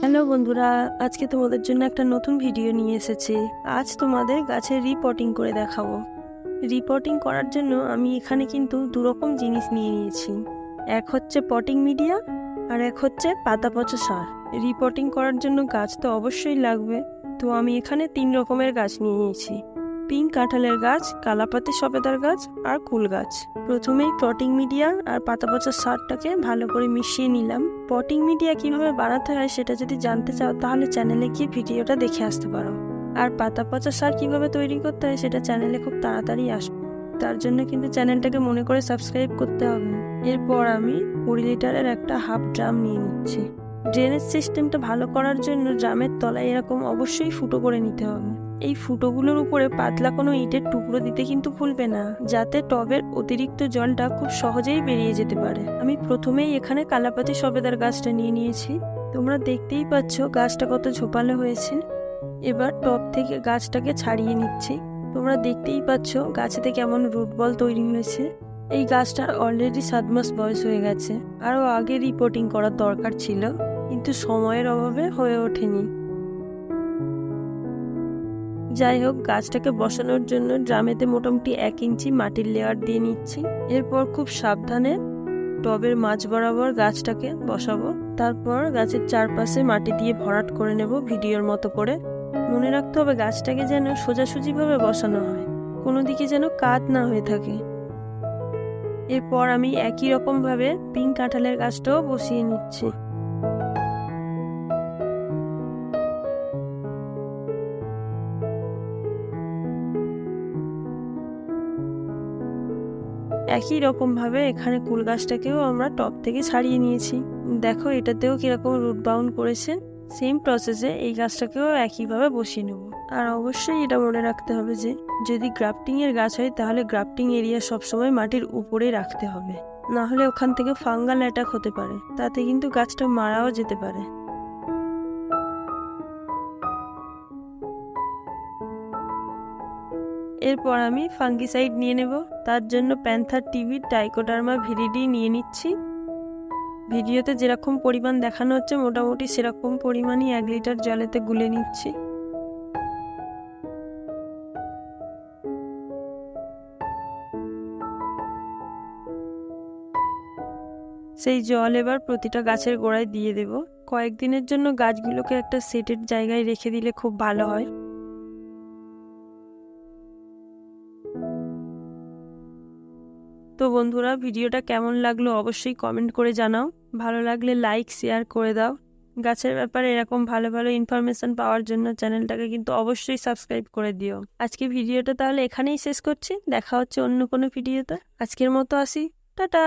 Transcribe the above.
Hello বন্ধুরা, আজকে তোমাদের জন্য একটা নতুন ভিডিও নিয়ে এসেছি। আজ তোমাদের গাছের রিপোর্টিং করে দেখাবো। রিপোর্টিং করার জন্য আমি এখানে কিন্তু দু রকম জিনিস নিয়ে নিয়েছি। এক হচ্ছে পটিং মিডিয়া আর এক হচ্ছে পাতা পচা সার। রিপোর্টিং করার জন্য গাছ তো অবশ্যই লাগবে। তো আমি এখানে তিন রকমের গাছ নিয়ে নিয়েছি। পিঙ্ক কাঁঠালের গাছ, কালাপাতি সবেদার গাছ আর কুল গাছ। প্রথমেই পটিং মিডিয়া আর পাতা পচা সারটাকে ভালো করে মিশিয়ে নিলাম। পটিং মিডিয়া কীভাবে বানাতে হয় সেটা যদি জানতে চাও, তাহলে চ্যানেলে গিয়ে ভিডিওটা দেখে আসতে পারো। আর পাতা পচা সার কীভাবে তৈরি করতে হয় সেটা চ্যানেলে খুব তাড়াতাড়ি আসবে। তার জন্য কিন্তু চ্যানেলটাকে মনে করে সাবস্ক্রাইব করতে হবে। এরপর আমি কুড়ি লিটারের একটা হাফ ড্রাম নিয়ে নিচ্ছি। ড্রেনেজ সিস্টেমটা ভালো করার জন্য ড্রামের তলায় এরকম অবশ্যই ফুটো করে নিতে হবে। এই ফুটোগুলোর উপরে পাতলা কোনো ইটের টুকরো দিতে কিন্তু ভুলবে না, যাতে টবের অতিরিক্ত জলটা খুব সহজেই বেরিয়ে যেতে পারে। আমি প্রথমেই এখানে কালাপাতি সবেদার গাছটা নিয়ে নিয়েছি। তোমরা দেখতেই পাচ্ছ গাছটা কত ঝোপালো হয়েছে। এবার টব থেকে গাছটাকে ছাড়িয়ে নিচ্ছি। তোমরা দেখতেই পাচ্ছ গাছেতে কেমন রুট বল তৈরি হয়েছে। এই গাছটার অলরেডি সাত মাস বয়স হয়ে গেছে। আরও আগে রিপোর্টিং করার দরকার ছিল, কিন্তু সময়ের অভাবে হয়ে ওঠেনি। যাই হোক, গাছটাকে বসানোর জন্য ড্রামেতে মোটামুটি এক ইঞ্চি মাটির লেয়ার দিয়ে নিচ্ছি। এরপর খুব সাবধানে টবের মাঝ বরাবর গাছটাকে বসাবো। তারপর গাছের চারপাশে মাটি দিয়ে ভরাট করে নেব ভিডিওর মতো করে। মনে রাখতে হবে গাছটাকে যেন সোজাসুজিভাবে বসানো হয়, কোনো দিকে যেন কাত না হয়ে থাকে। এরপর আমি একই রকমভাবে পিঙ্ক কাঁঠালের গাছটাও বসিয়ে নিচ্ছি। একই রকম ভাবে এখানে কুল গাছটাকেও আমরা টপ থেকে ছাড়িয়ে নিয়েছি। দেখো এটাতেও কীরকম রুট বাউন্ড করেছে সেম প্রসেসে এই গাছটাকেও একইভাবে বসিয়ে নেব। আর অবশ্যই এটা মনে রাখতে হবে যে, যদি গ্রাফটিং এর গাছ হয় তাহলে গ্রাফটিং এরিয়া সবসময় মাটির উপরে রাখতে হবে। না হলে ওখান থেকে ফাঙ্গাল অ্যাটাক হতে পারে। তাতে কিন্তু গাছটা মারাও যেতে পারে। এরপর আমি ফাঙ্গিসাইড নিয়ে নেব। তার জন্য প্যান্থার টিভির টাইকোডার্মা ভিরিডি নিয়ে নিচ্ছি। ভিডিওতে যেরকম পরিমাণ দেখানো হচ্ছে, মোটামুটি সেরকম পরিমাণই এক লিটার জলেতে গুলে নিচ্ছি। সেই জল এবার প্রতিটা গাছের গোড়ায় দিয়ে দেব। কয়েকদিনের জন্য গাছগুলোকে একটা সেটের জায়গায় রেখে দিলে খুব ভালো হয়। তো বন্ধুরা, ভিডিওটা কেমন লাগল অবশ্যই কমেন্ট করে জানাও। ভালো লাগলে লাইক শেয়ার করে দাও। গাছের ব্যাপারে এরকম ভালো ভালো ইনফরমেশন পাওয়ার জন্য চ্যানেলটাকে কিন্তু অবশ্যই সাবস্ক্রাইব করে দিও। আজকে ভিডিওটা তাহলে এখানেই শেষ করছি। দেখা হচ্ছে অন্য কোনো ভিডিওতে। আজকের মতো আসি। টাটা!